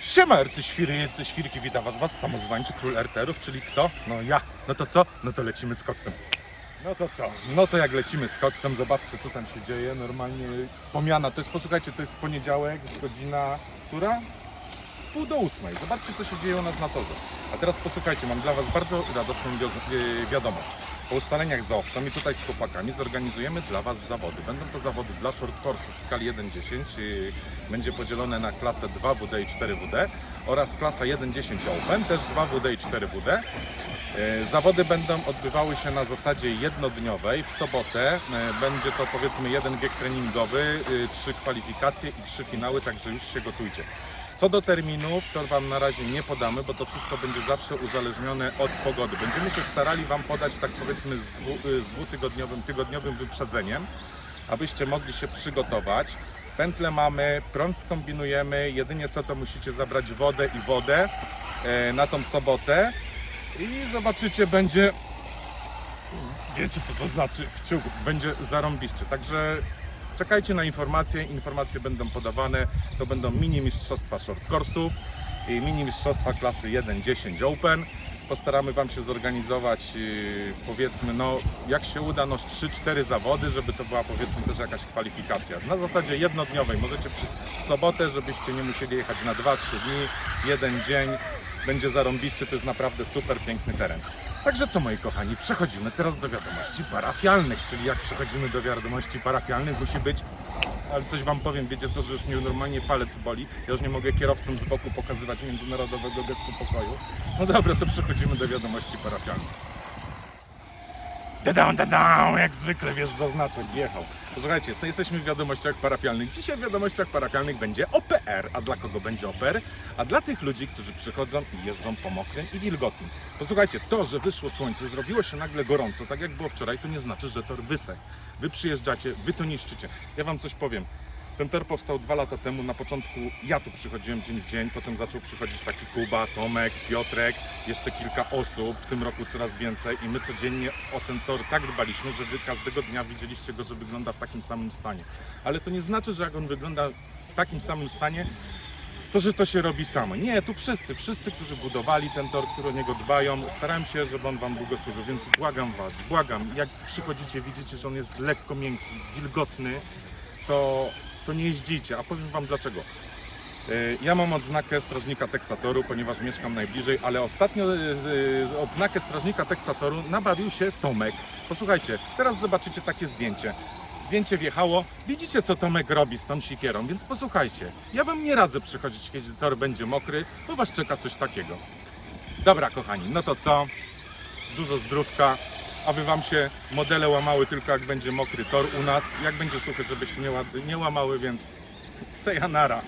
Siema, ercy świry, ercy świrki, witam was, was samozwańczy król erterów, czyli kto? No ja. No to co? No to lecimy z koksem. No to co? No to jak lecimy z koksem, zobaczcie co tam się dzieje, normalnie pomiana, to jest, posłuchajcie, to jest poniedziałek, godzina, która? Pół do ósmej. Zobaczcie co się dzieje u nas na torze. A teraz posłuchajcie, mam dla was bardzo radosną e, wiadomość. Po ustaleniach z owcą i tutaj z chłopakami zorganizujemy dla Was zawody. Będą to zawody dla short course'ów w skali 1.10. yy, Będzie podzielone na klasę 2WD i 4WD oraz klasa 1.10 Open, też 2WD i 4WD. Yy, Zawody będą odbywały się na zasadzie jednodniowej. W sobotę będzie to powiedzmy jeden bieg treningowy, trzy kwalifikacje i trzy finały, także już się gotujcie. Co do terminów, to Wam na razie nie podamy, bo to wszystko będzie zawsze uzależnione od pogody. Będziemy się starali Wam podać tak powiedzmy z, dwu, y, z dwutygodniowym, tygodniowym wyprzedzeniem, abyście mogli się przygotować. Pętle mamy, prąd skombinujemy, jedynie co to musicie zabrać wodę i wodę e, na tą sobotę i zobaczycie, będzie wiecie co to znaczy kciuk, będzie zarąbiście. Także czekajcie na informacje, informacje będą podawane, to będą mini mistrzostwa short course'ów i mini mistrzostwa klasy 1-10 Open. Postaramy Wam się zorganizować yy, powiedzmy, no jak się uda, no 3-4 zawody, żeby to była powiedzmy też jakaś kwalifikacja. Na zasadzie jednodniowej, możecie w sobotę, żebyście nie musieli jechać na 2-3 dni, jeden dzień, będzie zarąbiście, to jest naprawdę super piękny teren. Także co moi kochani, przechodzimy teraz do wiadomości parafialnych, czyli jak przechodzimy do wiadomości parafialnych musi być, ale coś wam powiem, wiecie co, że już mnie normalnie palec boli, ja już nie mogę kierowcom z boku pokazywać międzynarodowego gestu pokoju. No dobra, to przechodzimy do wiadomości parafialnych. Dadam, dadam, jak zwykle wiesz, zaznaczek wjechał. Posłuchajcie, so jesteśmy w wiadomościach parafialnych. Dzisiaj w wiadomościach parafialnych będzie OPR. A dla kogo będzie OPR? A dla tych ludzi, którzy przychodzą i jeżdżą po mokrym i wilgotnym. Posłuchajcie, to, że wyszło słońce, zrobiło się nagle gorąco, tak jak było wczoraj, to nie znaczy, że tor wysechł. Wy przyjeżdżacie, wy to niszczycie. Ja wam coś powiem. Ten tor powstał dwa lata temu. Na początku ja tu przychodziłem dzień w dzień, potem zaczął przychodzić taki Kuba, Tomek, Piotrek, jeszcze kilka osób, w tym roku coraz więcej i my codziennie o ten tor tak dbaliśmy, że wy każdego dnia widzieliście go, że wygląda w takim samym stanie. Ale to nie znaczy, że jak on wygląda w takim samym stanie, to, że to się robi samo. Nie, tu wszyscy, wszyscy, którzy budowali ten tor, którzy o niego dbają, starałem się, żeby on Wam długo służył, więc błagam Was, błagam, jak przychodzicie, widzicie, że on jest lekko miękki, wilgotny, to, to nie jeździcie, a powiem Wam dlaczego. Y, Ja mam odznakę strażnika Teksatoru, ponieważ mieszkam najbliżej, ale ostatnio y, y, odznakę strażnika Teksatoru nabawił się Tomek. Posłuchajcie, teraz zobaczycie takie zdjęcie. Zdjęcie wjechało, widzicie co Tomek robi z tą sikierą, więc posłuchajcie. Ja Wam nie radzę przychodzić, kiedy tor będzie mokry, bo Was czeka coś takiego. Dobra kochani, no to co? Dużo zdrówka, aby Wam się modele łamały tylko jak będzie mokry tor u nas. Jak będzie suchy, żeby się nie, nie łamały, więc sejanara.